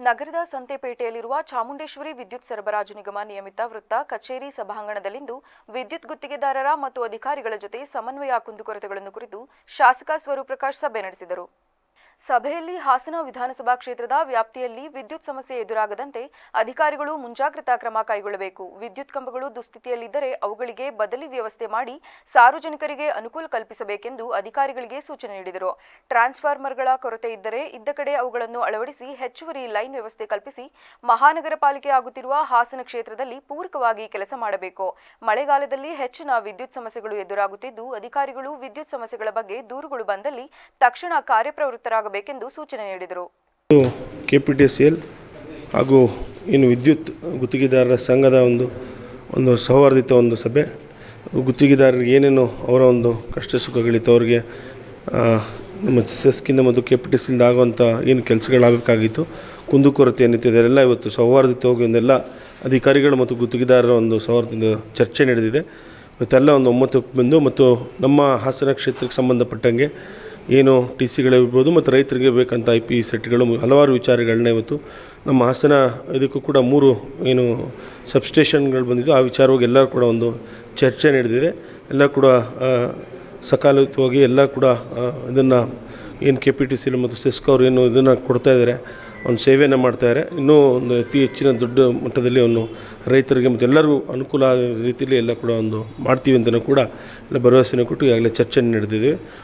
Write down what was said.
ನಗರದ ಸಂತೆಪೇಟೆಯಲ್ಲಿರುವ ಚಾಮುಂಡೇಶ್ವರಿ ವಿದ್ಯುತ್ ಸರಬರಾಜು ನಿಗಮ ನಿಯಮಿತ ವೃತ್ತ ಕಚೇರಿ ಸಭಾಂಗಣದಲ್ಲಿಂದು ವಿದ್ಯುತ್ ಗುತ್ತಿಗೆದಾರರ ಮತ್ತು ಅಧಿಕಾರಿಗಳ ಜೊತೆ ಸಮನ್ವಯ ಕುಂದುಕೊರತೆಗಳನ್ನು ಕುರಿತು ಶಾಸಕ ಸ್ವರೂಪ್ರಕಾಶ್ ಸಭೆ ನಡೆಸಿದರು. ಸಭೆಯಲ್ಲಿ ಹಾಸನ ವಿಧಾನಸಭಾ ಕ್ಷೇತ್ರದ ವ್ಯಾಪ್ತಿಯಲ್ಲಿ ವಿದ್ಯುತ್ ಸಮಸ್ಯೆ ಎದುರಾಗದಂತೆ ಅಧಿಕಾರಿಗಳು ಮುಂಜಾಗ್ರತಾ ಕ್ರಮ ಕೈಗೊಳ್ಳಬೇಕು. ವಿದ್ಯುತ್ ಕಂಬಗಳು ದುಸ್ಥಿತಿಯಲ್ಲಿದ್ದರೆ ಅವುಗಳಿಗೆ ಬದಲಿ ವ್ಯವಸ್ಥೆ ಮಾಡಿ ಸಾರ್ವಜನಿಕರಿಗೆ ಅನುಕೂಲ ಕಲ್ಪಿಸಬೇಕೆಂದು ಅಧಿಕಾರಿಗಳಿಗೆ ಸೂಚನೆ ನೀಡಿದರು. ಟ್ರಾನ್ಸ್ಫಾರ್ಮರ್ಗಳ ಕೊರತೆ ಇದ್ದರೆ ಇದ್ದ ಕಡೆ ಅವುಗಳನ್ನು ಅಳವಡಿಸಿ ಹೆಚ್ಚುವರಿ ಲೈನ್ ವ್ಯವಸ್ಥೆ ಕಲ್ಪಿಸಿ ಮಹಾನಗರ ಪಾಲಿಕೆ ಆಗುತ್ತಿರುವ ಹಾಸನ ಕ್ಷೇತ್ರದಲ್ಲಿ ಪೂರಕವಾಗಿ ಕೆಲಸ ಮಾಡಬೇಕು. ಮಳೆಗಾಲದಲ್ಲಿ ಹೆಚ್ಚಿನ ವಿದ್ಯುತ್ ಸಮಸ್ಯೆಗಳು ಎದುರಾಗುತ್ತಿದ್ದು, ಅಧಿಕಾರಿಗಳು ವಿದ್ಯುತ್ ಸಮಸ್ಯೆಗಳ ಬಗ್ಗೆ ದೂರುಗಳು ಬಂದಲ್ಲಿ ತಕ್ಷಣ ಕಾರ್ಯಪ್ರವೃತ್ತರಾಗಬೇಕೆಂದು ಸೂಚನೆ ನೀಡಿದರು. K P T C L ಹಾಗೂ ಇನ್ನು ವಿದ್ಯುತ್ ಗುತ್ತಿಗೆದಾರರ ಸಂಘದ ಒಂದು ಒಂದು ಸೌಹಾರ್ದಿತ ಒಂದು ಸಭೆ. ಗುತ್ತಿಗೆದಾರರಿಗೆ ಏನೇನು ಅವರ ಒಂದು ಕಷ್ಟ ಸುಖಗಳಿತ್ತು, ಅವರಿಗೆ ನಮ್ಮ ಸೆಸ್ಕಿಂದ ಮತ್ತು ಕೆ ಪಿ ಟಿ ಸಿಯಿಂದ ಆಗುವಂಥ ಏನು ಕೆಲಸಗಳಾಗಬೇಕಾಗಿತ್ತು ಕುಂದುಕೊರತೆ ಏನಿತ್ತು, ಇದೆಲ್ಲ ಇವತ್ತು ಸೌಹಾರ್ದಿತವಾಗಿ ಒಂದೆಲ್ಲ ಅಧಿಕಾರಿಗಳು ಮತ್ತು ಗುತ್ತಿಗೆದಾರರ ಒಂದು ಸೌಹಾರ್ದದಿಂದ ಚರ್ಚೆ ನಡೆದಿದೆ. ಇವತ್ತೆಲ್ಲ ಒಂದು ಒಮ್ಮತಕ್ಕೆ ಬಂದು ಮತ್ತು ನಮ್ಮ ಹಾಸನ ಕ್ಷೇತ್ರಕ್ಕೆ ಸಂಬಂಧಪಟ್ಟಂಗೆ ಏನು ಟಿ ಸಿಗಳಿರ್ಬೋದು ಮತ್ತು ರೈತರಿಗೆ ಬೇಕಂತ ಐ ಪಿ ಸೆಟ್ಗಳು, ಹಲವಾರು ವಿಚಾರಗಳನ್ನ ಇವತ್ತು ನಮ್ಮ ಹಾಸನ ಇದಕ್ಕೂ ಕೂಡ ಮೂರು ಏನು ಸಬ್ಸ್ಟೇಷನ್ಗಳು ಬಂದಿದ್ದು, ಆ ವಿಚಾರವಾಗಿ ಎಲ್ಲರೂ ಕೂಡ ಒಂದು ಚರ್ಚೆ ನಡೆದಿದೆ. ಎಲ್ಲ ಕೂಡ ಸಕಾಲಿಕವಾಗಿ ಎಲ್ಲ ಕೂಡ ಇದನ್ನು ಏನು ಕೆ ಪಿ ಟಿ ಸಿ ಮತ್ತು ಸಿಸ್ಕ್ ಅವರು ಏನು ಇದನ್ನು ಕೊಡ್ತಾ ಇದ್ದಾರೆ, ಒಂದು ಸೇವೆಯನ್ನು ಮಾಡ್ತಾಯಿದ್ದಾರೆ ಇನ್ನೂ ಒಂದು ಅತಿ ಹೆಚ್ಚಿನ ದೊಡ್ಡ ಮಟ್ಟದಲ್ಲಿ ಅವನು ರೈತರಿಗೆ ಮತ್ತು ಎಲ್ಲರಿಗೂ ಅನುಕೂಲ ಆಗೋ ರೀತಿಯಲ್ಲಿ ಎಲ್ಲ ಕೂಡ ಒಂದು ಮಾಡ್ತೀವಿ ಅಂತಲೂ ಕೂಡ ಎಲ್ಲ ಭರವಸೆಯನ್ನು ಕೊಟ್ಟು ಈಗಾಗಲೇ ಚರ್ಚೆ ನಡೆದಿದೆ.